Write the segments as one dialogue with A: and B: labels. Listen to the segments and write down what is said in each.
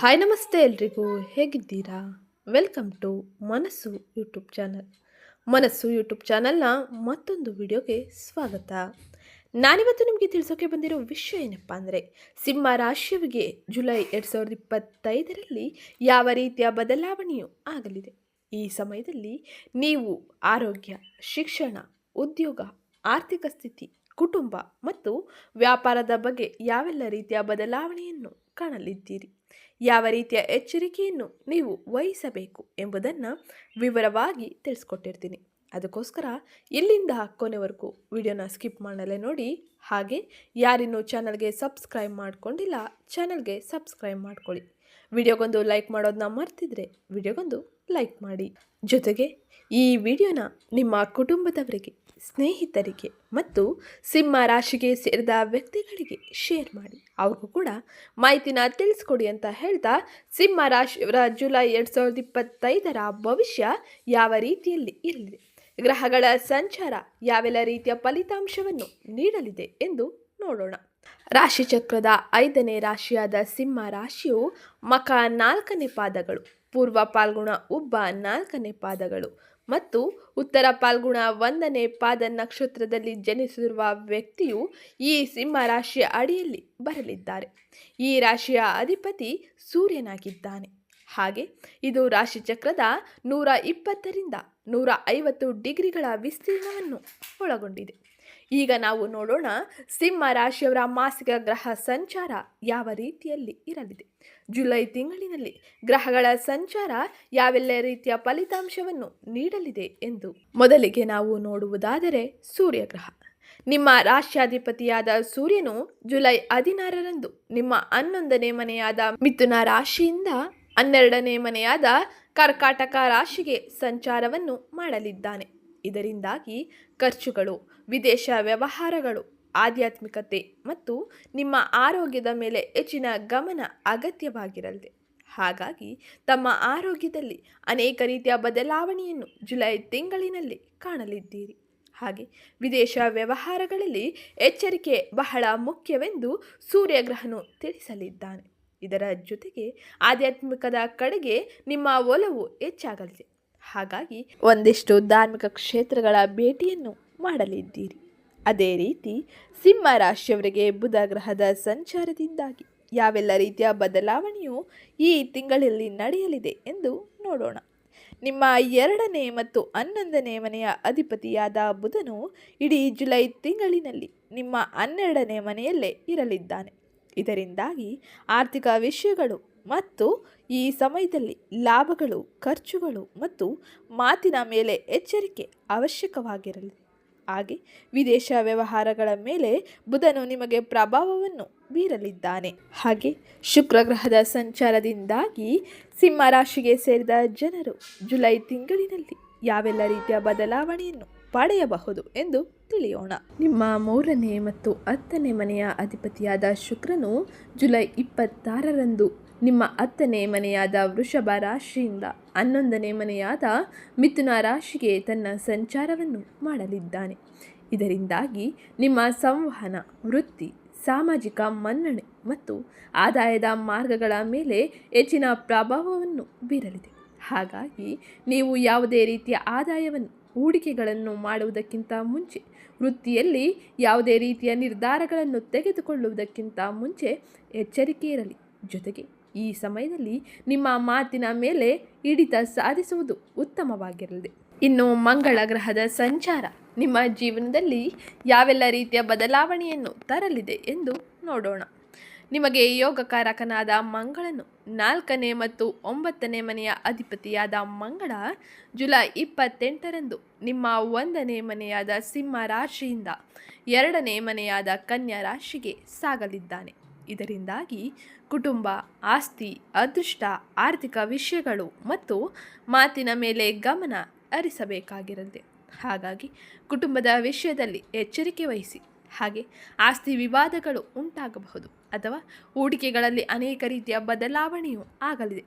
A: Hi ನಮಸ್ತೆ ಎಲ್ರಿಗೂ, ಹೇಗಿದ್ದೀರಾ? Welcome to Manasu YouTube channel Manasu YouTube ಚಾನಲ್ನ ಮತ್ತೊಂದು ವಿಡಿಯೋಗೆ ಸ್ವಾಗತ. ನಾನಿವತ್ತು ನಿಮಗೆ ತಿಳಿಸೋಕೆ ಬಂದಿರೋ ವಿಷಯ ಏನಪ್ಪ ಅಂದರೆ, ಸಿಂಹ ರಾಶಿಯವರಿಗೆ ಜುಲೈ ಎರಡು ಸಾವಿರದ ಇಪ್ಪತ್ತೈದರಲ್ಲಿ ಯಾವ ರೀತಿಯ ಬದಲಾವಣೆಯು ಆಗಲಿದೆ. ಈ ಸಮಯದಲ್ಲಿ ನೀವು ಆರೋಗ್ಯ, ಶಿಕ್ಷಣ, ಉದ್ಯೋಗ, ಆರ್ಥಿಕ ಸ್ಥಿತಿ, ಕುಟುಂಬ ಮತ್ತು ವ್ಯಾಪಾರದ ಬಗ್ಗೆ ಯಾವೆಲ್ಲ ರೀತಿಯ ಬದಲಾವಣೆಯನ್ನು ಕಾಣಲಿದ್ದೀರಿ? ಯಾವ ರೀತಿಯ ಎಚ್ಚರಿಕೆಯನ್ನು ನೀವು ವಹಿಸಬೇಕು ಎಂಬುದನ್ನು ವಿವರವಾಗಿ ತಿಳಿಸ್ಕೊಟ್ಟಿರ್ತೀನಿ. ಅದಕ್ಕೋಸ್ಕರ ಇಲ್ಲಿಂದ ಕೊನೆವರೆಗೂ ವಿಡಿಯೋನ ಸ್ಕಿಪ್ ಮಾಡಲೇ ನೋಡಿ. ಹಾಗೆ ಯಾರಿನ್ನೂ ಚಾನಲ್ಗೆ ಸಬ್ಸ್ಕ್ರೈಬ್ ಮಾಡಿಕೊಂಡಿಲ್ಲ, ಚಾನಲ್ಗೆ ಸಬ್ಸ್ಕ್ರೈಬ್ ಮಾಡ್ಕೊಳ್ಳಿ. ವಿಡಿಯೋಗೊಂದು ಲೈಕ್ ಮಾಡೋದನ್ನ ಮರ್ತಿದ್ರೆ ವಿಡಿಯೋಗೊಂದು ಲೈಕ್ ಮಾಡಿ. ಜೊತೆಗೆ ಈ ವಿಡಿಯೋನ ನಿಮ್ಮ ಕುಟುಂಬದವರಿಗೆ, ಸ್ನೇಹಿತರಿಗೆ ಮತ್ತು ಸಿಂಹ ರಾಶಿಗೆ ಸೇರಿದ ವ್ಯಕ್ತಿಗಳಿಗೆ ಶೇರ್ ಮಾಡಿ. ಅವ್ರಿಗೂ ಕೂಡ ಮಾಹಿತಿನ ತಿಳಿಸ್ಕೊಡಿ ಅಂತ ಹೇಳ್ತಾ ಸಿಂಹ ರಾಶಿಯವರ ಜುಲೈ ಎರಡು ಸಾವಿರದ ಇಪ್ಪತ್ತೈದರ ಭವಿಷ್ಯ ಯಾವ ರೀತಿಯಲ್ಲಿ ಇರಲಿದೆ? ಗ್ರಹಗಳ ಸಂಚಾರ ಯಾವೆಲ್ಲ ರೀತಿಯ ಫಲಿತಾಂಶವನ್ನು ನೀಡಲಿದೆ ಎಂದು ನೋಡೋಣ. ರಾಶಿಚಕ್ರದ ಐದನೇ ರಾಶಿಯಾದ ಸಿಂಹ ರಾಶಿಯು ಮಕ ನಾಲ್ಕನೇ ಪಾದಗಳು, ಪೂರ್ವ ಪಾಲ್ಗುಣ ಉಬ್ಬ ನಾಲ್ಕನೇ ಪಾದಗಳು ಮತ್ತು ಉತ್ತರ ಪಾಲ್ಗುಣ ಒಂದನೇ ಪಾದ ನಕ್ಷತ್ರದಲ್ಲಿ ಜನಿಸಿರುವ ವ್ಯಕ್ತಿಯು ಈ ಸಿಂಹ ರಾಶಿಯ ಅಡಿಯಲ್ಲಿ ಬರಲಿದ್ದಾರೆ. ಈ ರಾಶಿಯ ಅಧಿಪತಿ ಸೂರ್ಯನಾಗಿದ್ದಾನೆ. ಹಾಗೆ ಇದು ರಾಶಿಚಕ್ರದ ನೂರ ಇಪ್ಪತ್ತರಿಂದ ನೂರ ಐವತ್ತು ಡಿಗ್ರಿಗಳ ವಿಸ್ತೀರ್ಣವನ್ನು ಒಳಗೊಂಡಿದೆ. ಈಗ ನಾವು ನೋಡೋಣ ಸಿಂಹ ರಾಶಿಯವರ ಮಾಸಿಕ ಗ್ರಹ ಸಂಚಾರ ಯಾವ ರೀತಿಯಲ್ಲಿ ಇರಲಿದೆ. ಜುಲೈ ತಿಂಗಳಿನಲ್ಲಿ ಗ್ರಹಗಳ ಸಂಚಾರ ಯಾವೆಲ್ಲ ರೀತಿಯ ಫಲಿತಾಂಶವನ್ನು ನೀಡಲಿದೆ ಎಂದು ಮೊದಲಿಗೆ ನಾವು ನೋಡುವುದಾದರೆ ಸೂರ್ಯಗ್ರಹ. ನಿಮ್ಮ ರಾಶ್ಯಾಧಿಪತಿಯಾದ ಸೂರ್ಯನು ಜುಲೈ ಹದಿನಾರರಂದು ನಿಮ್ಮ ಹನ್ನೊಂದನೇ ಮನೆಯಾದ ಮಿಥುನ ರಾಶಿಯಿಂದ ಹನ್ನೆರಡನೇ ಮನೆಯಾದ ಕರ್ಕಾಟಕ ರಾಶಿಗೆ ಸಂಚಾರವನ್ನು ಮಾಡಲಿದ್ದಾನೆ. ಇದರಿಂದಾಗಿ ಖರ್ಚುಗಳು ವಿದೇಶ ವ್ಯವಹಾರಗಳು, ಆಧ್ಯಾತ್ಮಿಕತೆ ಮತ್ತು ನಿಮ್ಮ ಆರೋಗ್ಯದ ಮೇಲೆ ಹೆಚ್ಚಿನ ಗಮನ ಅಗತ್ಯವಾಗಿರಲಿದೆ. ಹಾಗಾಗಿ ತಮ್ಮ ಆರೋಗ್ಯದಲ್ಲಿ ಅನೇಕ ರೀತಿಯ ಬದಲಾವಣೆಯನ್ನು ಜುಲೈ ತಿಂಗಳಿನಲ್ಲಿ ಕಾಣಲಿದ್ದೀರಿ. ಹಾಗೆ ವಿದೇಶ ವ್ಯವಹಾರಗಳಲ್ಲಿ ಎಚ್ಚರಿಕೆ ಬಹಳ ಮುಖ್ಯವೆಂದು ಸೂರ್ಯಗ್ರಹನು ತಿಳಿಸಲಿದ್ದಾನೆ. ಇದರ ಜೊತೆಗೆ ಆಧ್ಯಾತ್ಮಿಕದ ಕಡೆಗೆ ನಿಮ್ಮ ಒಲವು ಹೆಚ್ಚಾಗಲಿದೆ. ಹಾಗಾಗಿ ಒಂದಿಷ್ಟು ಧಾರ್ಮಿಕ ಕ್ಷೇತ್ರಗಳ ಭೇಟಿಯನ್ನು ಮಾಡಲಿದ್ದೀರಿ. ಅದೇ ರೀತಿ ಸಿಂಹ ರಾಶಿಯವರಿಗೆ ಬುಧ ಗ್ರಹದ ಸಂಚಾರದಿಂದಾಗಿ ಯಾವೆಲ್ಲ ರೀತಿಯ ಬದಲಾವಣೆಯು ಈ ತಿಂಗಳಲ್ಲಿ ನಡೆಯಲಿದೆ ಎಂದು ನೋಡೋಣ. ನಿಮ್ಮ ಎರಡನೇ ಮತ್ತು ಹನ್ನೊಂದನೇ ಮನೆಯ ಅಧಿಪತಿಯಾದ ಬುಧನು ಇಡೀ ಜುಲೈ ತಿಂಗಳಿನಲ್ಲಿ ನಿಮ್ಮ ಹನ್ನೆರಡನೇ ಮನೆಯಲ್ಲೇ ಇರಲಿದ್ದಾನೆ. ಇದರಿಂದಾಗಿ ಆರ್ಥಿಕ ವಿಷಯಗಳು ಮತ್ತು ಈ ಸಮಯದಲ್ಲಿ ಲಾಭಗಳು, ಖರ್ಚುಗಳು ಮತ್ತು ಮಾತಿನ ಮೇಲೆ ಎಚ್ಚರಿಕೆ ಅವಶ್ಯಕವಾಗಿರಲಿದೆ ಹಾಗೆ ವಿದೇಶ ವ್ಯವಹಾರಗಳ ಮೇಲೆ ಬುಧನು ನಿಮಗೆ ಪ್ರಭಾವವನ್ನು ಬೀರಲಿದ್ದಾನೆ. ಹಾಗೆ ಶುಕ್ರ ಗ್ರಹದ ಸಂಚಾರದಿಂದಾಗಿ ಸಿಂಹ ರಾಶಿಗೆ ಸೇರಿದ ಜನರು ಜುಲೈ ತಿಂಗಳಿನಲ್ಲಿ ಯಾವೆಲ್ಲ ರೀತಿಯ ಬದಲಾವಣೆಯನ್ನು ಪಡೆಯಬಹುದು ಎಂದು ತಿಳಿಯೋಣ. ನಿಮ್ಮ ಮೂರನೇ ಮತ್ತು ಹತ್ತನೇ ಮನೆಯ ಅಧಿಪತಿಯಾದ ಶುಕ್ರನು ಜುಲೈ ಇಪ್ಪತ್ತಾರರಂದು ನಿಮ್ಮ ಹತ್ತನೇ ಮನೆಯಾದ ವೃಷಭ ರಾಶಿಯಿಂದ ಹನ್ನೊಂದನೇ ಮನೆಯಾದ ಮಿಥುನ ರಾಶಿಗೆ ತನ್ನ ಸಂಚಾರವನ್ನು ಮಾಡಲಿದ್ದಾನೆ. ಇದರಿಂದಾಗಿ ನಿಮ್ಮ ಸಂವಹನ, ವೃತ್ತಿ, ಸಾಮಾಜಿಕ ಮನ್ನಣೆ ಮತ್ತು ಆದಾಯದ ಮಾರ್ಗಗಳ ಮೇಲೆ ಹೆಚ್ಚಿನ ಪ್ರಭಾವವನ್ನು ಬೀರಲಿದೆ. ಹಾಗಾಗಿ ನೀವು ಯಾವುದೇ ರೀತಿಯ ಆದಾಯವನ್ನು, ಹೂಡಿಕೆಗಳನ್ನು ಮಾಡುವುದಕ್ಕಿಂತ ಮುಂಚೆ, ವೃತ್ತಿಯಲ್ಲಿ ಯಾವುದೇ ರೀತಿಯ ನಿರ್ಧಾರಗಳನ್ನು ತೆಗೆದುಕೊಳ್ಳುವುದಕ್ಕಿಂತ ಮುಂಚೆ ಎಚ್ಚರಿಕೆ ಇರಲಿ. ಜೊತೆಗೆ ಈ ಸಮಯದಲ್ಲಿ ನಿಮ್ಮ ಮಾತಿನ ಮೇಲೆ ಹಿಡಿತ ಸಾಧಿಸುವುದು ಉತ್ತಮವಾಗಿರಲಿದೆ ಇನ್ನು ಮಂಗಳ ಗ್ರಹದ ಸಂಚಾರ ನಿಮ್ಮ ಜೀವನದಲ್ಲಿ ಯಾವೆಲ್ಲ ರೀತಿಯ ಬದಲಾವಣೆಯನ್ನು ತರಲಿದೆ ಎಂದು ನೋಡೋಣ. ನಿಮಗೆ ಯೋಗಕಾರಕನಾದ ಮಂಗಳನು ನಾಲ್ಕನೇ ಮತ್ತು ಒಂಬತ್ತನೇ ಮನೆಯ ಅಧಿಪತಿಯಾದ ಮಂಗಳ ಜುಲೈ ಇಪ್ಪತ್ತೆಂಟರಂದು ನಿಮ್ಮ ಒಂದನೇ ಮನೆಯಾದ ಸಿಂಹ ರಾಶಿಯಿಂದ ಎರಡನೇ ಮನೆಯಾದ ಕನ್ಯಾ ರಾಶಿಗೆ ಸಾಗಲಿದ್ದಾನೆ. ಇದರಿಂದಾಗಿ ಕುಟುಂಬ, ಆಸ್ತಿ, ಅದೃಷ್ಟ, ಆರ್ಥಿಕ ವಿಷಯಗಳು ಮತ್ತು ಮಾತಿನ ಮೇಲೆ ಗಮನ ಹರಿಸಬೇಕಾಗಿರಲಿದೆ ಹಾಗಾಗಿ ಕುಟುಂಬದ ವಿಷಯದಲ್ಲಿ ಎಚ್ಚರಿಕೆ ವಹಿಸಿ. ಹಾಗೆ ಆಸ್ತಿ ವಿವಾದಗಳು ಉಂಟಾಗಬಹುದು ಅಥವಾ ಹೂಡಿಕೆಗಳಲ್ಲಿ ಅನೇಕ ರೀತಿಯ ಬದಲಾವಣೆಯು ಆಗಲಿದೆ.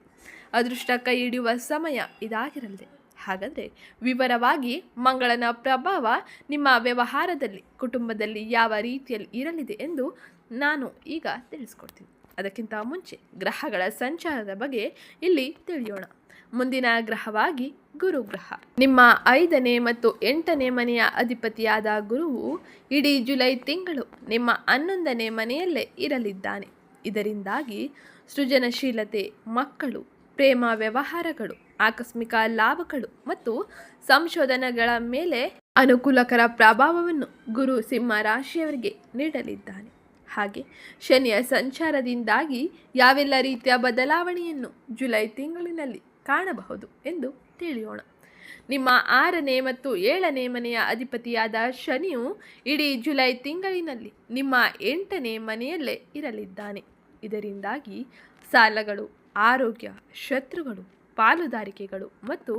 A: ಅದೃಷ್ಟ ಕೈ ಹಿಡಿಯುವ ಸಮಯ ಇದಾಗಿರಲಿದೆ. ಹಾಗಾದರೆ ವಿವರವಾಗಿ ಮಂಗಳನ ಪ್ರಭಾವ ನಿಮ್ಮ ವ್ಯವಹಾರದಲ್ಲಿ, ಕುಟುಂಬದಲ್ಲಿ ಯಾವ ರೀತಿಯಲ್ಲಿ ಇರಲಿದೆ ಎಂದು ನಾನು ಈಗ ತಿಳಿಸ್ಕೊಡ್ತೀನಿ. ಅದಕ್ಕಿಂತ ಮುಂಚೆ ಗ್ರಹಗಳ ಸಂಚಾರದ ಬಗ್ಗೆ ಇಲ್ಲಿ ತಿಳಿಯೋಣ. ಮುಂದಿನ ಗ್ರಹವಾಗಿ ಗುರು ಗ್ರಹ ನಿಮ್ಮ ಐದನೇ ಮತ್ತು ಎಂಟನೇ ಮನೆಯ ಅಧಿಪತಿಯಾದ ಗುರುವು ಇಡೀ ಜುಲೈ ತಿಂಗಳು ನಿಮ್ಮ ಹನ್ನೊಂದನೇ ಮನೆಯಲ್ಲೇ ಇರಲಿದ್ದಾನೆ. ಇದರಿಂದಾಗಿ ಸೃಜನಶೀಲತೆ, ಮಕ್ಕಳು, ಪ್ರೇಮ ವ್ಯವಹಾರಗಳು, ಆಕಸ್ಮಿಕ ಲಾಭಗಳು ಮತ್ತು ಸಂಶೋಧನೆಗಳ ಮೇಲೆ ಅನುಕೂಲಕರ ಪ್ರಭಾವವನ್ನು ಗುರು ಸಿಂಹ ರಾಶಿಯವರಿಗೆ ನೀಡಲಿದ್ದಾನೆ. ಹಾಗೆ ಶನಿಯ ಸಂಚಾರದಿಂದಾಗಿ ಯಾವೆಲ್ಲ ರೀತಿಯ ಬದಲಾವಣೆಯನ್ನು ಜುಲೈ ತಿಂಗಳಿನಲ್ಲಿ ಕಾಣಬಹುದು ಎಂದು ತಿಳಿಯೋಣ. ನಿಮ್ಮ ಆರನೇ ಮತ್ತು ಏಳನೇ ಮನೆಯ ಅಧಿಪತಿಯಾದ ಶನಿಯು ಇಡೀ ಜುಲೈ ತಿಂಗಳಿನಲ್ಲಿ ನಿಮ್ಮ ಎಂಟನೇ ಮನೆಯಲ್ಲೇ ಇರಲಿದ್ದಾನೆ. ಇದರಿಂದಾಗಿ ಸಾಲಗಳು, ಆರೋಗ್ಯ, ಶತ್ರುಗಳು, ಪಾಲುದಾರಿಕೆಗಳು ಮತ್ತು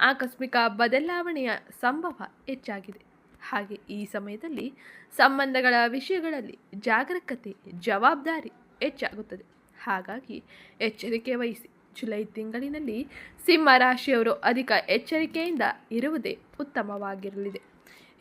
A: ಆಕಸ್ಮಿಕ ಬದಲಾವಣೆಯ ಸಂಭವ ಹೆಚ್ಚಾಗಿದೆ. ಹಾಗೆ ಈ ಸಮಯದಲ್ಲಿ ಸಂಬಂಧಗಳ ವಿಷಯಗಳಲ್ಲಿ ಜಾಗರೂಕತೆ, ಜವಾಬ್ದಾರಿ ಹೆಚ್ಚಾಗುತ್ತದೆ. ಹಾಗಾಗಿ ಎಚ್ಚರಿಕೆ ವಹಿಸಿ. ಜುಲೈ ತಿಂಗಳಿನಲ್ಲಿ ಸಿಂಹ ರಾಶಿಯವರು ಅಧಿಕ ಎಚ್ಚರಿಕೆಯಿಂದ ಇರುವುದೇ ಉತ್ತಮವಾಗಿರಲಿದೆ.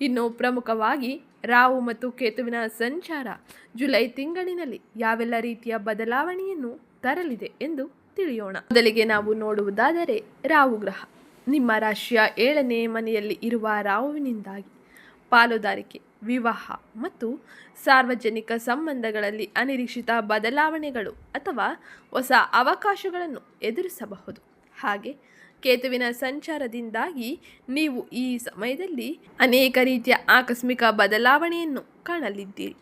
A: ಇನ್ನು ಪ್ರಮುಖವಾಗಿ ರಾಹು ಮತ್ತು ಕೇತುವಿನ ಸಂಚಾರ ಜುಲೈ ತಿಂಗಳಿನಲ್ಲಿ ಯಾವೆಲ್ಲ ರೀತಿಯ ಬದಲಾವಣೆಯನ್ನು ತರಲಿದೆ ಎಂದು ತಿಳಿಯೋಣ. ಮೊದಲಿಗೆ ನಾವು ನೋಡುವುದಾದರೆ ರಾಹು ಗ್ರಹ. ನಿಮ್ಮ ರಾಶಿಯ ಏಳನೇ ಮನೆಯಲ್ಲಿ ಇರುವ ರಾಹುವಿನಿಂದಾಗಿ ಪಾಲುದಾರಿಕೆ, ವಿವಾಹ ಮತ್ತು ಸಾರ್ವಜನಿಕ ಸಂಬಂಧಗಳಲ್ಲಿ ಅನಿರೀಕ್ಷಿತ ಬದಲಾವಣೆಗಳು ಅಥವಾ ಹೊಸ ಅವಕಾಶಗಳನ್ನು ಎದುರಿಸಬಹುದು. ಹಾಗೆ ಕೇತುವಿನ ಸಂಚಾರದಿಂದಾಗಿ ನೀವು ಈ ಸಮಯದಲ್ಲಿ ಅನೇಕ ರೀತಿಯ ಆಕಸ್ಮಿಕ ಬದಲಾವಣೆಯನ್ನು ಕಾಣಲಿದ್ದೀರಿ.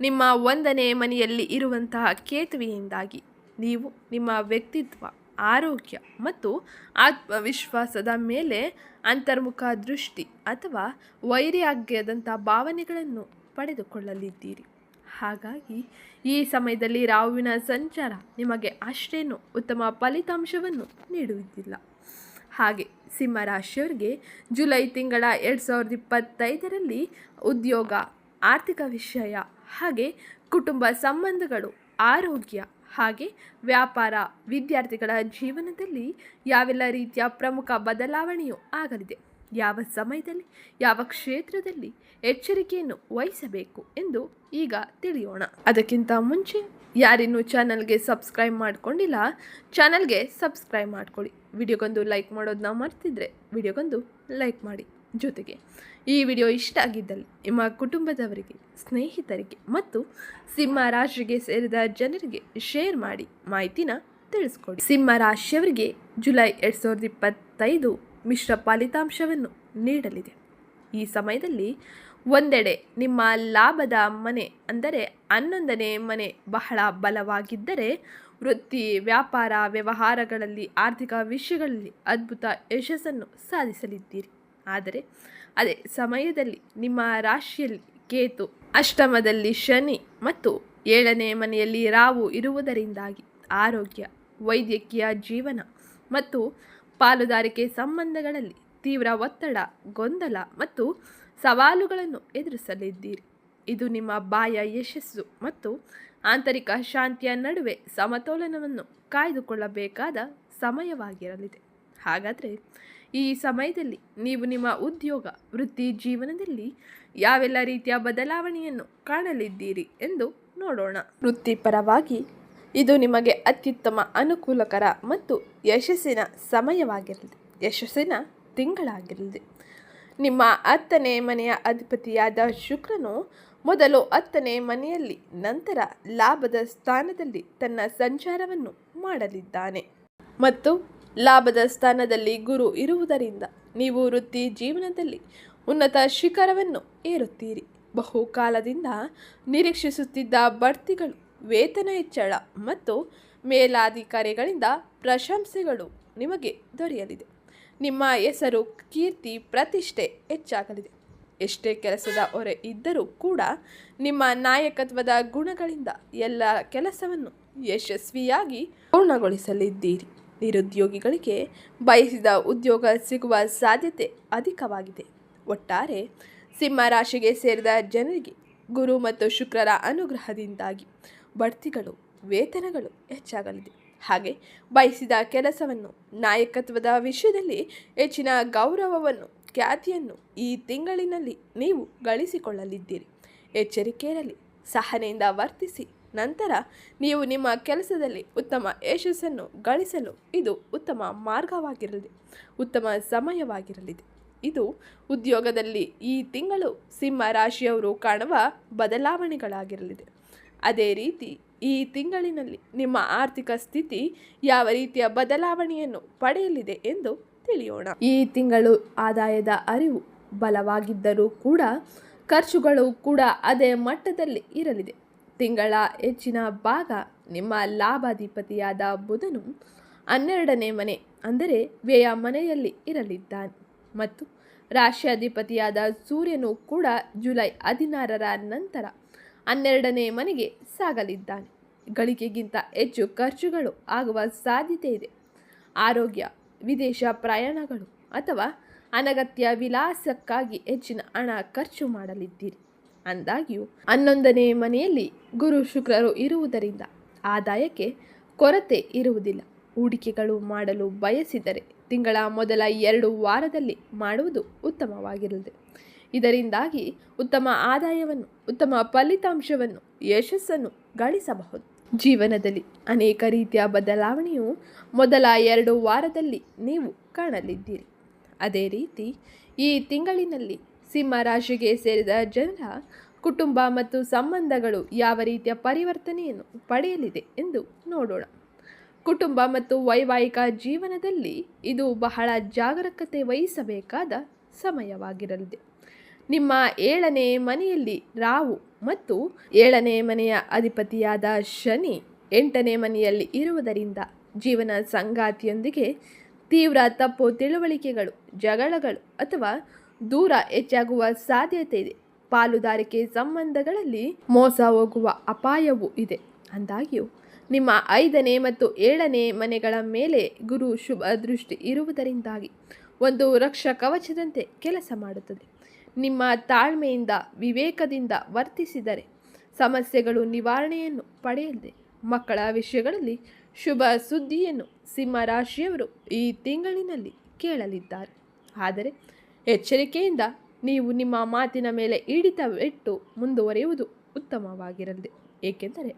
A: ನಿಮ್ಮ ಒಂದನೇ ಮನೆಯಲ್ಲಿ ಇರುವಂತಹ ಕೇತುವಿನಿಂದಾಗಿ ನೀವು ನಿಮ್ಮ ವ್ಯಕ್ತಿತ್ವ ಆರೋಗ್ಯ ಮತ್ತು ಆತ್ಮವಿಶ್ವಾಸದ ಮೇಲೆ ಅಂತರ್ಮುಖ ದೃಷ್ಟಿ ಅಥವಾ ವೈರಾಗ್ಯದಂಥ ಭಾವನೆಗಳನ್ನು ಪಡೆದುಕೊಳ್ಳಲಿದ್ದೀರಿ. ಹಾಗಾಗಿ ಈ ಸಮಯದಲ್ಲಿ ರಾಹುವಿನ ಸಂಚಾರ ನಿಮಗೆ ಅಷ್ಟೇನು ಉತ್ತಮ ಫಲಿತಾಂಶವನ್ನು ನೀಡುವುದಿಲ್ಲ. ಹಾಗೆ ಸಿಂಹರಾಶಿಯವರಿಗೆ ಜುಲೈ ತಿಂಗಳ ಎರಡು ಸಾವಿರದ ಇಪ್ಪತ್ತೈದರಲ್ಲಿ ಉದ್ಯೋಗ, ಆರ್ಥಿಕ ವಿಷಯ ಹಾಗೆ ಕುಟುಂಬ ಸಂಬಂಧಗಳು, ಆರೋಗ್ಯ ಹಾಗೆ ವ್ಯಾಪಾರ, ವಿದ್ಯಾರ್ಥಿಗಳ ಜೀವನದಲ್ಲಿ ಯಾವೆಲ್ಲ ರೀತಿಯ ಪ್ರಮುಖ ಬದಲಾವಣೆಯು ಆಗಲಿದೆ, ಯಾವ ಸಮಯದಲ್ಲಿ, ಯಾವ ಕ್ಷೇತ್ರದಲ್ಲಿ ಎಚ್ಚರಿಕೆಯನ್ನು ವಹಿಸಬೇಕು ಎಂದು ಈಗ ತಿಳಿಯೋಣ. ಅದಕ್ಕಿಂತ ಮುಂಚೆ ಯಾರಿನ್ನೂ ಚಾನಲ್ಗೆ ಸಬ್ಸ್ಕ್ರೈಬ್ ಮಾಡ್ಕೊಂಡಿಲ್ಲ, ಚಾನಲ್ಗೆ ಸಬ್ಸ್ಕ್ರೈಬ್ ಮಾಡ್ಕೊಳ್ಳಿ. ವಿಡಿಯೋಗೊಂದು ಲೈಕ್ ಮಾಡೋದನ್ನ ಮರ್ತಿದ್ರೆ ವಿಡಿಯೋಗೊಂದು ಲೈಕ್ ಮಾಡಿ. ಜೊತೆಗೆ ಈ ವಿಡಿಯೋ ಇಷ್ಟ ಆಗಿದ್ದಲ್ಲಿ ನಿಮ್ಮ ಕುಟುಂಬದವರಿಗೆ, ಸ್ನೇಹಿತರಿಗೆ ಮತ್ತು ಸಿಂಹ ರಾಶಿಗೆ ಸೇರಿದ ಜನರಿಗೆ ಶೇರ್ ಮಾಡಿ ಮಾಹಿತಿನ ತಿಳಿಸ್ಕೊಡಿ. ಸಿಂಹ ರಾಶಿಯವರಿಗೆ ಜುಲೈ ಎರಡು ಸಾವಿರದ ಇಪ್ಪತ್ತೈದು ಮಿಶ್ರ ಫಲಿತಾಂಶವನ್ನು ನೀಡಲಿದೆ. ಈ ಸಮಯದಲ್ಲಿ ಒಂದೆಡೆ ನಿಮ್ಮ ಲಾಭದ ಮನೆ ಅಂದರೆ ಹನ್ನೊಂದನೇ ಮನೆ ಬಹಳ ಬಲವಾಗಿದ್ದರೆ ವೃತ್ತಿ, ವ್ಯಾಪಾರ, ವ್ಯವಹಾರಗಳಲ್ಲಿ, ಆರ್ಥಿಕ ವಿಷಯಗಳಲ್ಲಿ ಅದ್ಭುತ ಯಶಸ್ಸನ್ನು ಸಾಧಿಸಲಿದ್ದೀರಿ. ಆದರೆ ಅದೇ ಸಮಯದಲ್ಲಿ ನಿಮ್ಮ ರಾಶಿಯಲ್ಲಿ ಕೇತು ಅಷ್ಟಮದಲ್ಲಿ ಶನಿ ಮತ್ತು ಏಳನೇ ಮನೆಯಲ್ಲಿ ರಾವು ಇರುವುದರಿಂದಾಗಿ ಆರೋಗ್ಯ, ವೈದ್ಯಕೀಯ ಜೀವನ ಮತ್ತು ಪಾಲುದಾರಿಕೆ ಸಂಬಂಧಗಳಲ್ಲಿ ತೀವ್ರ ಒತ್ತಡ, ಗೊಂದಲ ಮತ್ತು ಸವಾಲುಗಳನ್ನು ಎದುರಿಸಲಿದ್ದೀರಿ. ಇದು ನಿಮ್ಮ ಬಾಯ ಯಶಸ್ಸು ಮತ್ತು ಆಂತರಿಕ ಶಾಂತಿಯ ನಡುವೆ ಸಮತೋಲನವನ್ನು ಕಾಯ್ದುಕೊಳ್ಳಬೇಕಾದ ಸಮಯವಾಗಿರಲಿದೆ. ಹಾಗಾದರೆ ಈ ಸಮಯದಲ್ಲಿ ನೀವು ನಿಮ್ಮ ಉದ್ಯೋಗ, ವೃತ್ತಿ ಜೀವನದಲ್ಲಿ ಯಾವೆಲ್ಲ ರೀತಿಯ ಬದಲಾವಣೆಯನ್ನು ಕಾಣಲಿದ್ದೀರಿ ಎಂದು ನೋಡೋಣ. ವೃತ್ತಿಪರವಾಗಿ ಇದು ನಿಮಗೆ ಅತ್ಯುತ್ತಮ, ಅನುಕೂಲಕರ ಮತ್ತು ಯಶಸ್ಸಿನ ಸಮಯವಾಗಿರಲಿದೆ ಯಶಸ್ಸಿನ ತಿಂಗಳಾಗಿರಲಿದೆ ನಿಮ್ಮ ಹತ್ತನೇ ಮನೆಯ ಅಧಿಪತಿಯಾದ ಶುಕ್ರನು ಮೊದಲು ಹತ್ತನೇ ಮನೆಯಲ್ಲಿ, ನಂತರ ಲಾಭದ ಸ್ಥಾನದಲ್ಲಿ ತನ್ನ ಸಂಚಾರವನ್ನು ಮಾಡಲಿದ್ದಾನೆ. ಮತ್ತು ಲಾಭದ ಸ್ಥಾನದಲ್ಲಿ ಗುರು ಇರುವುದರಿಂದ ನೀವು ವೃತ್ತಿ ಜೀವನದಲ್ಲಿ ಉನ್ನತ ಶಿಖರವನ್ನು ಏರುತ್ತೀರಿ. ಬಹುಕಾಲದಿಂದ ನಿರೀಕ್ಷಿಸುತ್ತಿದ್ದ ಬಡ್ತಿಗಳು ವೇತನ ಹೆಚ್ಚಳ ಮತ್ತು ಮೇಲಾಧಿಕಾರಿಗಳಿಂದ ಪ್ರಶಂಸೆಗಳು ನಿಮಗೆ ದೊರೆಯಲಿದೆ. ನಿಮ್ಮ ಹೆಸರು, ಕೀರ್ತಿ, ಪ್ರತಿಷ್ಠೆ ಹೆಚ್ಚಾಗಲಿದೆ. ಎಷ್ಟೇ ಕೆಲಸದ ಹೊರೆ ಇದ್ದರೂ ಕೂಡ ನಿಮ್ಮ ನಾಯಕತ್ವದ ಗುಣಗಳಿಂದ ಎಲ್ಲ ಕೆಲಸವನ್ನು ಯಶಸ್ವಿಯಾಗಿ ಪೂರ್ಣಗೊಳಿಸಲಿದ್ದೀರಿ. ನಿರುದ್ಯೋಗಿಗಳಿಗೆ ಬಯಸಿದ ಉದ್ಯೋಗ ಸಿಗುವ ಸಾಧ್ಯತೆ ಅಧಿಕವಾಗಿದೆ. ಒಟ್ಟಾರೆ ಸಿಂಹ ರಾಶಿಗೆ ಸೇರಿದ ಜನರಿಗೆ ಗುರು ಮತ್ತು ಶುಕ್ರರ ಅನುಗ್ರಹದಿಂದಾಗಿ ಬಡ್ತಿಗಳು, ವೇತನಗಳು ಹೆಚ್ಚಾಗಲಿದೆ. ಹಾಗೆ ಬಯಸಿದ ಕೆಲಸವನ್ನು, ನಾಯಕತ್ವದ ವಿಷಯದಲ್ಲಿ ಹೆಚ್ಚಿನ ಗೌರವವನ್ನು, ಖ್ಯಾತಿಯನ್ನು ಈ ತಿಂಗಳಿನಲ್ಲಿ ನೀವು ಗಳಿಸಿಕೊಳ್ಳಲಿದ್ದೀರಿ. ಎಚ್ಚರಿಕೆಯಲ್ಲಿ ಸಹನೆಯಿಂದ ವರ್ತಿಸಿ. ನಂತರ ನೀವು ನಿಮ್ಮ ಕೆಲಸದಲ್ಲಿ ಉತ್ತಮ ಯಶಸ್ಸನ್ನು ಗಳಿಸಲು ಇದು ಉತ್ತಮ ಮಾರ್ಗವಾಗಿರಲಿದೆ ಉತ್ತಮ ಸಮಯವಾಗಿರಲಿದೆ. ಇದು ಉದ್ಯೋಗದಲ್ಲಿ ಈ ತಿಂಗಳು ಸಿಂಹ ರಾಶಿಯವರು ಕಾಣುವ ಬದಲಾವಣೆಗಳಾಗಿರಲಿದೆ. ಅದೇ ರೀತಿ ಈ ತಿಂಗಳಿನಲ್ಲಿ ನಿಮ್ಮ ಆರ್ಥಿಕ ಸ್ಥಿತಿ ಯಾವ ರೀತಿಯ ಬದಲಾವಣೆಯನ್ನು ಪಡೆಯಲಿದೆ ಎಂದು ತಿಳಿಯೋಣ. ಈ ತಿಂಗಳು ಆದಾಯದ ಅರಿವು ಬಲವಾಗಿದ್ದರೂ ಕೂಡ ಖರ್ಚುಗಳು ಕೂಡ ಅದೇ ಮಟ್ಟದಲ್ಲಿ ಇರಲಿದೆ. ತಿಂಗಳ ಹೆಚ್ಚಿನ ಭಾಗ ನಿಮ್ಮ ಲಾಭಾಧಿಪತಿಯಾದ ಬುಧನು ಹನ್ನೆರಡನೇ ಮನೆ, ಅಂದರೆ ವ್ಯಯ ಮನೆಯಲ್ಲಿ ಇರಲಿದ್ದಾನೆ. ಮತ್ತು ರಾಶ್ಯಾಧಿಪತಿಯಾದ ಸೂರ್ಯನು ಕೂಡ ಜುಲೈ ಹದಿನಾರರ ನಂತರ ಹನ್ನೆರಡನೇ ಮನೆಗೆ ಸಾಗಲಿದ್ದಾನೆ. ಗಳಿಕೆಗಿಂತ ಹೆಚ್ಚು ಖರ್ಚುಗಳು ಆಗುವ ಸಾಧ್ಯತೆ ಇದೆ. ಆರೋಗ್ಯ, ವಿದೇಶ ಪ್ರಯಾಣಗಳು ಅಥವಾ ಅನಗತ್ಯ ವಿಲಾಸಕ್ಕಾಗಿ ಹೆಚ್ಚಿನ ಹಣ ಖರ್ಚು ಮಾಡಲಿದ್ದೀರಿ. ಅಂದಾಗ್ಯೂ ಹನ್ನೊಂದನೇ ಮನೆಯಲ್ಲಿ ಗುರು ಶುಕ್ರರು ಇರುವುದರಿಂದ ಆದಾಯಕ್ಕೆ ಕೊರತೆ ಇರುವುದಿಲ್ಲ. ಹೂಡಿಕೆಗಳು ಮಾಡಲು ಬಯಸಿದರೆ ತಿಂಗಳ ಮೊದಲ ಎರಡು ವಾರದಲ್ಲಿ ಮಾಡುವುದು ಉತ್ತಮವಾಗಿರುತ್ತದೆ ಇದರಿಂದಾಗಿ ಉತ್ತಮ ಆದಾಯವನ್ನು, ಉತ್ತಮ ಫಲಿತಾಂಶವನ್ನು, ಯಶಸ್ಸನ್ನು ಗಳಿಸಬಹುದು. ಜೀವನದಲ್ಲಿ ಅನೇಕ ರೀತಿಯ ಬದಲಾವಣೆಯು ಮೊದಲ ಎರಡು ವಾರದಲ್ಲಿ ನೀವು ಕಾಣಲಿದ್ದೀರಿ. ಅದೇ ರೀತಿ ಈ ತಿಂಗಳಿನಲ್ಲಿ ಸಿಂಹ ರಾಶಿಗೆ ಸೇರಿದ ಜನರ ಕುಟುಂಬ ಮತ್ತು ಸಂಬಂಧಗಳು ಯಾವ ರೀತಿಯ ಪರಿವರ್ತನೆಯನ್ನು ಪಡೆಯಲಿದೆ ಎಂದು ನೋಡೋಣ. ಕುಟುಂಬ ಮತ್ತು ವೈವಾಹಿಕ ಜೀವನದಲ್ಲಿ ಇದು ಬಹಳ ಜಾಗರೂಕತೆ ವಹಿಸಬೇಕಾದ ಸಮಯವಾಗಿರಲಿದೆ. ನಿಮ್ಮ ಏಳನೇ ಮನೆಯಲ್ಲಿ ರಾವು ಮತ್ತು ಏಳನೇ ಮನೆಯ ಅಧಿಪತಿಯಾದ ಶನಿ ಎಂಟನೇ ಮನೆಯಲ್ಲಿ ಇರುವುದರಿಂದ ಜೀವನ ಸಂಗಾತಿಯೊಂದಿಗೆ ತೀವ್ರ ತಪ್ಪು ತಿಳುವಳಿಕೆಗಳು, ಜಗಳಗಳು ಅಥವಾ ದೂರ ಹೆಚ್ಚಾಗುವ ಸಾಧ್ಯತೆ ಇದೆ. ಪಾಲುದಾರಿಕೆ ಸಂಬಂಧಗಳಲ್ಲಿ ಮೋಸ ಹೋಗುವ ಅಪಾಯವೂ ಇದೆ. ಅಂದಾಗ್ಯೂ, ನಿಮ್ಮ ಐದನೇ ಮತ್ತು ಏಳನೇ ಮನೆಗಳ ಮೇಲೆ ಗುರು ಶುಭ ದೃಷ್ಟಿ ಇರುವುದರಿಂದಾಗಿ ಒಂದು ರಕ್ಷ ಕವಚದಂತೆ ಕೆಲಸ ಮಾಡುತ್ತದೆ. ನಿಮ್ಮ ತಾಳ್ಮೆಯಿಂದ, ವಿವೇಕದಿಂದ ವರ್ತಿಸಿದರೆ ಸಮಸ್ಯೆಗಳು ನಿವಾರಣೆಯನ್ನು ಪಡೆಯಲಿದೆ. ಮಕ್ಕಳ ವಿಷಯಗಳಲ್ಲಿ ಶುಭ ಸುದ್ದಿಯನ್ನು ಸಿಂಹರಾಶಿಯವರು ಈ ತಿಂಗಳಿನಲ್ಲಿ ಕೇಳಲಿದ್ದಾರೆ. ಆದರೆ ಎಚ್ಚರಿಕೆಯಿಂದ ನೀವು ನಿಮ್ಮ ಮಾತಿನ ಮೇಲೆ ಹಿಡಿತವಿಟ್ಟು ಮುಂದುವರಿಯುವುದು ಉತ್ತಮವಾಗಿರಲಿದೆ ಏಕೆಂದರೆ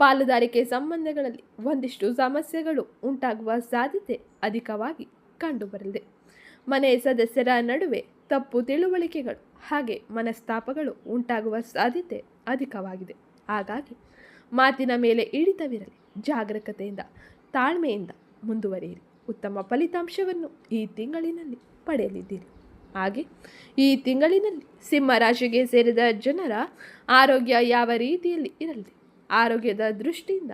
A: ಪಾಲುದಾರಿಕೆ ಸಂಬಂಧಗಳಲ್ಲಿ ಒಂದಿಷ್ಟು ಸಮಸ್ಯೆಗಳು ಉಂಟಾಗುವ ಸಾಧ್ಯತೆ ಅಧಿಕವಾಗಿ ಕಂಡುಬರಲಿದೆ ಮನೆ ಸದಸ್ಯರ ನಡುವೆ ತಪ್ಪು ತಿಳುವಳಿಕೆಗಳು ಹಾಗೆ ಮನಸ್ತಾಪಗಳು ಉಂಟಾಗುವ ಸಾಧ್ಯತೆ ಅಧಿಕವಾಗಿದೆ. ಹಾಗಾಗಿ ಮಾತಿನ ಮೇಲೆ ಹಿಡಿತವಿರಲಿ ಜಾಗರೂಕತೆಯಿಂದ, ತಾಳ್ಮೆಯಿಂದ ಮುಂದುವರಿಯಿರಿ. ಉತ್ತಮ ಫಲಿತಾಂಶವನ್ನು ಈ ತಿಂಗಳಿನಲ್ಲಿ ಪಡೆಯಲಿದ್ದೀರಿ. ಹಾಗೆ ಈ ತಿಂಗಳಿನಲ್ಲಿ ಸಿಂಹ ರಾಶಿಗೆ ಸೇರಿದ ಜನರ ಆರೋಗ್ಯ ಯಾವ ರೀತಿಯಲ್ಲಿ ಇರಲಿದೆ? ಆರೋಗ್ಯದ ದೃಷ್ಟಿಯಿಂದ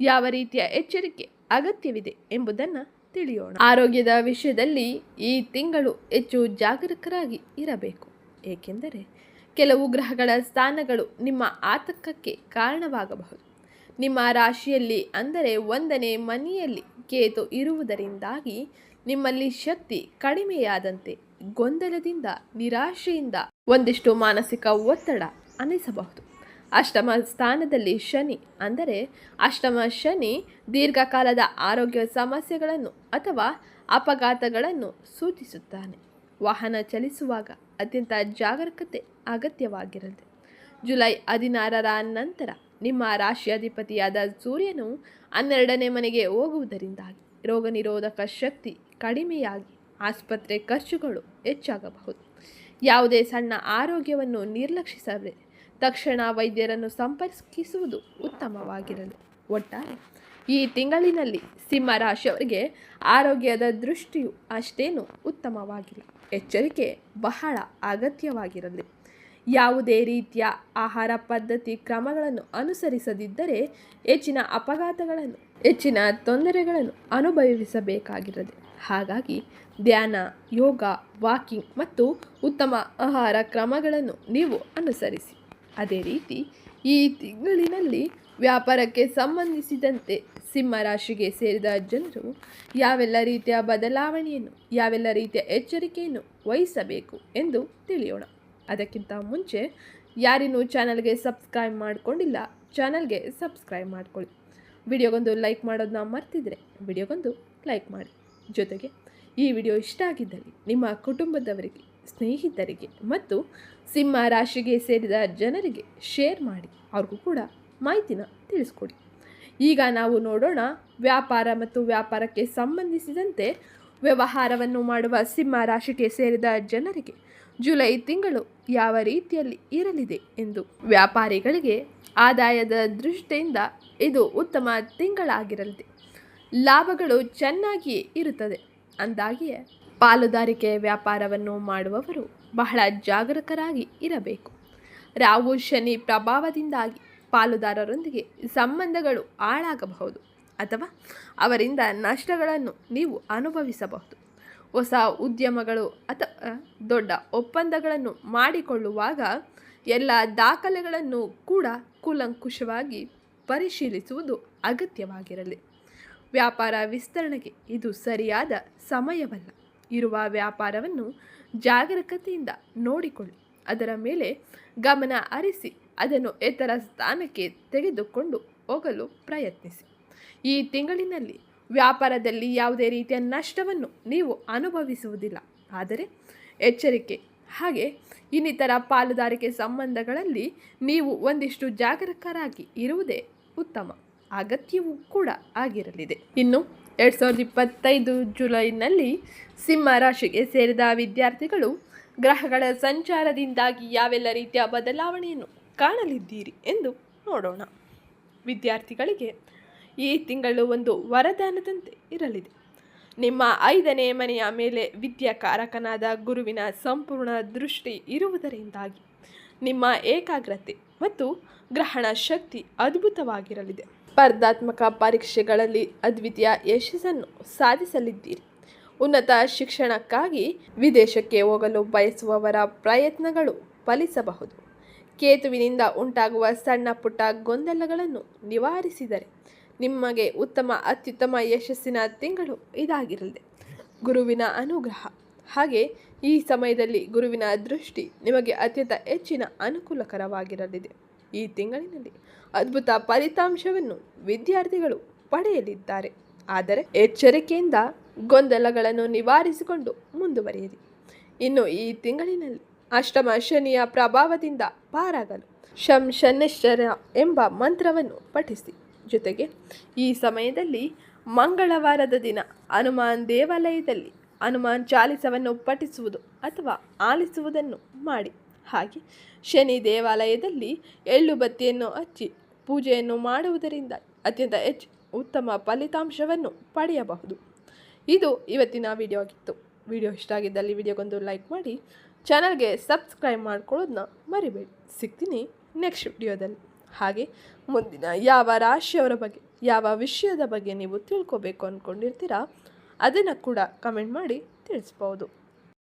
A: ಯಾವ ರೀತಿಯ ಎಚ್ಚರಿಕೆ ಅಗತ್ಯವಿದೆ ಎಂಬುದನ್ನು ತಿಳಿಯೋಣ. ಆರೋಗ್ಯದ ವಿಷಯದಲ್ಲಿ ಈ ತಿಂಗಳು ಹೆಚ್ಚು ಜಾಗರೂಕರಾಗಿ ಇರಬೇಕು. ಏಕೆಂದರೆ ಕೆಲವು ಗ್ರಹಗಳ ಸ್ಥಾನಗಳು ನಿಮ್ಮ ಆತಂಕಕ್ಕೆ ಕಾರಣವಾಗಬಹುದು. ನಿಮ್ಮ ರಾಶಿಯಲ್ಲಿ ಅಂದರೆ ಒಂದನೇ ಮನೆಯಲ್ಲಿ ಕೇತು ಇರುವುದರಿಂದಾಗಿ ನಿಮ್ಮಲ್ಲಿ ಶಕ್ತಿ ಕಡಿಮೆಯಾದಂತೆ ಗೊಂದಲದಿಂದ, ನಿರಾಶೆಯಿಂದ ಒಂದಿಷ್ಟು ಮಾನಸಿಕ ಒತ್ತಡ ಅನಿಸಬಹುದು. ಅಷ್ಟಮ ಸ್ಥಾನದಲ್ಲಿ ಶನಿ ಅಂದರೆ ಅಷ್ಟಮ ಶನಿ ದೀರ್ಘಕಾಲದ ಆರೋಗ್ಯ ಸಮಸ್ಯೆಗಳನ್ನು ಅಥವಾ ಅಪಘಾತಗಳನ್ನು ಸೂಚಿಸುತ್ತಾನೆ. ವಾಹನ ಚಲಿಸುವಾಗ ಅತ್ಯಂತ ಜಾಗರೂಕತೆ ಅಗತ್ಯವಾಗಿರಲಿದೆ. ಜುಲೈ ಹದಿನಾರರ ನಂತರ ನಿಮ್ಮ ರಾಶಿಯಾಧಿಪತಿಯಾದ ಸೂರ್ಯನು ಹನ್ನೆರಡನೇ ಮನೆಗೆ ಹೋಗುವುದರಿಂದಾಗಿ ರೋಗ ನಿರೋಧಕ ಶಕ್ತಿ ಕಡಿಮೆಯಾಗಿ ಆಸ್ಪತ್ರೆ ಖರ್ಚುಗಳು ಹೆಚ್ಚಾಗಬಹುದು. ಯಾವುದೇ ಸಣ್ಣ ಆರೋಗ್ಯವನ್ನು ನಿರ್ಲಕ್ಷಿಸದೆ ತಕ್ಷಣ ವೈದ್ಯರನ್ನು ಸಂಪರ್ಕಿಸುವುದು ಉತ್ತಮವಾಗಿರಲಿ. ಒಟ್ಟಾರೆ, ಈ ತಿಂಗಳಿನಲ್ಲಿ ಸಿಂಹ ರಾಶಿಯವರಿಗೆ ಆರೋಗ್ಯದ ದೃಷ್ಟಿಯು ಅಷ್ಟೇನು ಉತ್ತಮವಾಗಿಲ್ಲ. ಎಚ್ಚರಿಕೆ ಬಹಳ ಅಗತ್ಯವಾಗಿರಲಿ. ಯಾವುದೇ ರೀತಿಯ ಆಹಾರ ಪದ್ಧತಿ ಕ್ರಮಗಳನ್ನು ಅನುಸರಿಸದಿದ್ದರೆ ಹೆಚ್ಚಿನ ಅಪಘಾತಗಳನ್ನು, ಹೆಚ್ಚಿನ ತೊಂದರೆಗಳನ್ನು ಅನುಭವಿಸಬೇಕಾಗಿರದೆ ಹಾಗಾಗಿ ಧ್ಯಾನ, ಯೋಗ, ವಾಕಿಂಗ್ ಮತ್ತು ಉತ್ತಮ ಆಹಾರ ಕ್ರಮಗಳನ್ನು ನೀವು ಅನುಸರಿಸಿ. ಅದೇ ರೀತಿ ಈ ತಿಂಗಳಿನಲ್ಲಿ ವ್ಯಾಪಾರಕ್ಕೆ ಸಂಬಂಧಿಸಿದಂತೆ ಸಿಂಹ ರಾಶಿಗೆ ಸೇರಿದ ಜನರು ಯಾವೆಲ್ಲ ರೀತಿಯ ಬದಲಾವಣೆಯನ್ನು, ಯಾವೆಲ್ಲ ರೀತಿಯ ಎಚ್ಚರಿಕೆಯನ್ನು ವಹಿಸಬೇಕು ಎಂದು ತಿಳಿಯೋಣ. ಅದಕ್ಕಿಂತ ಮುಂಚೆ ಯಾರಿನ್ನೂ ಚಾನಲ್ಗೆ ಸಬ್ಸ್ಕ್ರೈಬ್ ಮಾಡಿಕೊಂಡಿಲ್ಲ, ಚಾನಲ್ಗೆ ಸಬ್ಸ್ಕ್ರೈಬ್ ಮಾಡ್ಕೊಳ್ಳಿ. ವಿಡಿಯೋಗೊಂದು ಲೈಕ್ ಮಾಡೋದನ್ನ ಮರ್ತಿದ್ರೆ ವಿಡಿಯೋಗೊಂದು ಲೈಕ್ ಮಾಡಿ. ಜೊತೆಗೆ ಈ ವಿಡಿಯೋ ಇಷ್ಟ ಆಗಿದ್ದಲ್ಲಿ ನಿಮ್ಮ ಕುಟುಂಬದವರಿಗೆ, ಸ್ನೇಹಿತರಿಗೆ ಮತ್ತು ಸಿಂಹ ರಾಶಿಗೆ ಸೇರಿದ ಜನರಿಗೆ ಶೇರ್ ಮಾಡಿ. ಅವ್ರಿಗೂ ಕೂಡ ಮಾಹಿತಿನ ತಿಳಿಸ್ಕೊಡಿ. ಈಗ ನಾವು ನೋಡೋಣ ವ್ಯಾಪಾರ ಮತ್ತು ವ್ಯಾಪಾರಕ್ಕೆ ಸಂಬಂಧಿಸಿದಂತೆ ವ್ಯವಹಾರವನ್ನು ಮಾಡುವ ಸಿಂಹ ರಾಶಿಗೆ ಸೇರಿದ ಜನರಿಗೆ ಜುಲೈ ತಿಂಗಳು ಯಾವ ರೀತಿಯಲ್ಲಿ ಇರಲಿದೆ ಎಂದು ವ್ಯಾಪಾರಿಗಳಿಗೆ ಆದಾಯದ ದೃಷ್ಟಿಯಿಂದ ಇದು ಉತ್ತಮ ತಿಂಗಳಾಗಿರಲಿದೆ. ಲಾಭಗಳು ಚೆನ್ನಾಗಿ ಇರುತ್ತದೆ. ಅಂದಾಗಿಯೇ ಪಾಲುದಾರಿಕೆ ವ್ಯಾಪಾರವನ್ನು ಮಾಡುವವರು ಬಹಳ ಜಾಗರೂಕರಾಗಿ ಇರಬೇಕು. ರಾಹು ಶನಿ ಪ್ರಭಾವದಿಂದಾಗಿ ಪಾಲುದಾರರೊಂದಿಗೆ ಸಂಬಂಧಗಳು ಹಾಳಾಗಬಹುದು ಅಥವಾ ಅವರಿಂದ ನಷ್ಟಗಳನ್ನು ನೀವು ಅನುಭವಿಸಬಹುದು. ಹೊಸ ಉದ್ಯಮಗಳು ಅಥವಾ ದೊಡ್ಡ ಒಪ್ಪಂದಗಳನ್ನು ಮಾಡಿಕೊಳ್ಳುವಾಗ ಎಲ್ಲ ದಾಖಲೆಗಳನ್ನು ಕೂಡ ಕೂಲಂಕುಷವಾಗಿ ಪರಿಶೀಲಿಸುವುದು ಅಗತ್ಯವಾಗಿರಲಿ. ವ್ಯಾಪಾರ ವಿಸ್ತರಣೆಗೆ ಇದು ಸರಿಯಾದ ಸಮಯವಲ್ಲ. ಇರುವ ವ್ಯಾಪಾರವನ್ನು ಜಾಗರೂಕತೆಯಿಂದ ನೋಡಿಕೊಳ್ಳಿ. ಅದರ ಮೇಲೆ ಗಮನ ಹರಿಸಿ ಅದನ್ನು ಎತ್ತರ ಸ್ಥಾನಕ್ಕೆ ತೆಗೆದುಕೊಂಡು ಹೋಗಲು ಪ್ರಯತ್ನಿಸಿ. ಈ ತಿಂಗಳಿನಲ್ಲಿ ವ್ಯಾಪಾರದಲ್ಲಿ ಯಾವುದೇ ರೀತಿಯ ನಷ್ಟವನ್ನು ನೀವು ಅನುಭವಿಸುವುದಿಲ್ಲ. ಆದರೆ ಎಚ್ಚರಿಕೆ ಹಾಗೆ ಇನ್ನಿತರ ಪಾಲುದಾರಿಕೆ ಸಂಬಂಧಗಳಲ್ಲಿ ನೀವು ಒಂದಿಷ್ಟು ಜಾಗರೂಕರಾಗಿ ಇರುವುದೇ ಉತ್ತಮ. ಅಗತ್ಯವೂ ಕೂಡ ಆಗಿರಲಿದೆ. ಇನ್ನು ಎರಡು ಸಾವಿರದ ಇಪ್ಪತ್ತೈದು ಜುಲೈನಲ್ಲಿ ಸಿಂಹ ರಾಶಿಗೆ ಸೇರಿದ ವಿದ್ಯಾರ್ಥಿಗಳು ಗ್ರಹಗಳ ಸಂಚಾರದಿಂದಾಗಿ ಯಾವೆಲ್ಲ ರೀತಿಯ ಬದಲಾವಣೆಯನ್ನು ಕಾಣಲಿದ್ದೀರಿ ಎಂದು ನೋಡೋಣ. ವಿದ್ಯಾರ್ಥಿಗಳಿಗೆ ಈ ತಿಂಗಳು ಒಂದು ವರದಾನದಂತೆ ಇರಲಿದೆ. ನಿಮ್ಮ ಐದನೇ ಮನೆಯ ಮೇಲೆ ವಿದ್ಯಾಕಾರಕನಾದ ಗುರುವಿನ ಸಂಪೂರ್ಣ ದೃಷ್ಟಿ ಇರುವುದರಿಂದಾಗಿ ನಿಮ್ಮ ಏಕಾಗ್ರತೆ ಮತ್ತು ಗ್ರಹಣ ಶಕ್ತಿ ಅದ್ಭುತವಾಗಿರಲಿದೆ. ಸ್ಪರ್ಧಾತ್ಮಕ ಪರೀಕ್ಷೆಗಳಲ್ಲಿ ಅದ್ವಿತೀಯ ಯಶಸ್ಸನ್ನು ಸಾಧಿಸಲಿದ್ದೀರಿ. ಉನ್ನತ ಶಿಕ್ಷಣಕ್ಕಾಗಿ ವಿದೇಶಕ್ಕೆ ಹೋಗಲು ಬಯಸುವವರ ಪ್ರಯತ್ನಗಳು ಫಲಿಸಬಹುದು. ಕೇತುವಿನಿಂದ ಉಂಟಾಗುವ ಸಣ್ಣ ಪುಟ್ಟ ಗೊಂದಲಗಳನ್ನು ನಿವಾರಿಸಿದರೆ ನಿಮಗೆ ಉತ್ತಮ ಅತ್ಯುತ್ತಮ ಯಶಸ್ಸಿನ ತಿಂಗಳು ಇದಾಗಿರಲಿದೆ. ಗುರುವಿನ ಅನುಗ್ರಹ. ಹಾಗೆ ಈ ಸಮಯದಲ್ಲಿ ಗುರುವಿನ ದೃಷ್ಟಿ ನಿಮಗೆ ಅತ್ಯಂತ ಹೆಚ್ಚಿನ ಅನುಕೂಲಕರವಾಗಿರಲಿದೆ. ಈ ತಿಂಗಳಿನಲ್ಲಿ ಅದ್ಭುತ ಫಲಿತಾಂಶವನ್ನು ವಿದ್ಯಾರ್ಥಿಗಳು ಪಡೆಯಲಿದ್ದಾರೆ. ಆದರೆ ಎಚ್ಚರಿಕೆಯಿಂದ ಗೊಂದಲಗಳನ್ನು ನಿವಾರಿಸಿಕೊಂಡು ಮುಂದುವರಿಯಿರಿ. ಇನ್ನು ಈ ತಿಂಗಳಿನಲ್ಲಿ ಅಷ್ಟಮ ಶನಿಯ ಪ್ರಭಾವದಿಂದ ಪಾರಾಗಲು ಶಂ ಶನಿಶ್ಚರ ಎಂಬ ಮಂತ್ರವನ್ನು ಪಠಿಸಿ. ಜೊತೆಗೆ ಈ ಸಮಯದಲ್ಲಿ ಮಂಗಳವಾರದ ದಿನ ಹನುಮಾನ್ ದೇವಾಲಯದಲ್ಲಿ ಹನುಮಾನ್ ಚಾಲಿಸವನ್ನು ಪಠಿಸುವುದು ಅಥವಾ ಆಲಿಸುವುದನ್ನು ಮಾಡಿ. ಹಾಗೆ ಶನಿ ದೇವಾಲಯದಲ್ಲಿ ಎಳ್ಳು ಬತ್ತಿಯನ್ನು ಹಚ್ಚಿ ಪೂಜೆಯನ್ನು ಮಾಡುವುದರಿಂದ ಅತ್ಯಂತ ಹೆಚ್ಚು ಉತ್ತಮ ಫಲಿತಾಂಶವನ್ನು ಪಡೆಯಬಹುದು. ಇದು ಇವತ್ತಿನ ವಿಡಿಯೋ ಆಗಿತ್ತು. ವಿಡಿಯೋ ಇಷ್ಟ ಆಗಿದ್ದಲ್ಲಿ ವಿಡಿಯೋಗೊಂದು ಲೈಕ್ ಮಾಡಿ ಚಾನಲ್ಗೆ ಸಬ್ಸ್ಕ್ರೈಬ್ ಮಾಡ್ಕೊಳ್ಳೋದನ್ನ ಮರಿಬೇಡಿ. ಸಿಗ್ತೀನಿ ನೆಕ್ಸ್ಟ್ ವಿಡಿಯೋದಲ್ಲಿ ಹಾಗೆ ಮುಂದಿನ ಯಾವ ರಾಶಿಯವರ ಬಗ್ಗೆ, ಯಾವ ವಿಷಯದ ಬಗ್ಗೆ ನೀವು ತಿಳ್ಕೊಬೇಕು ಅಂದ್ಕೊಂಡಿರ್ತೀರಾ ಅದನ್ನು ಕೂಡ ಕಮೆಂಟ್ ಮಾಡಿ ತಿಳಿಸ್ಬೋದು.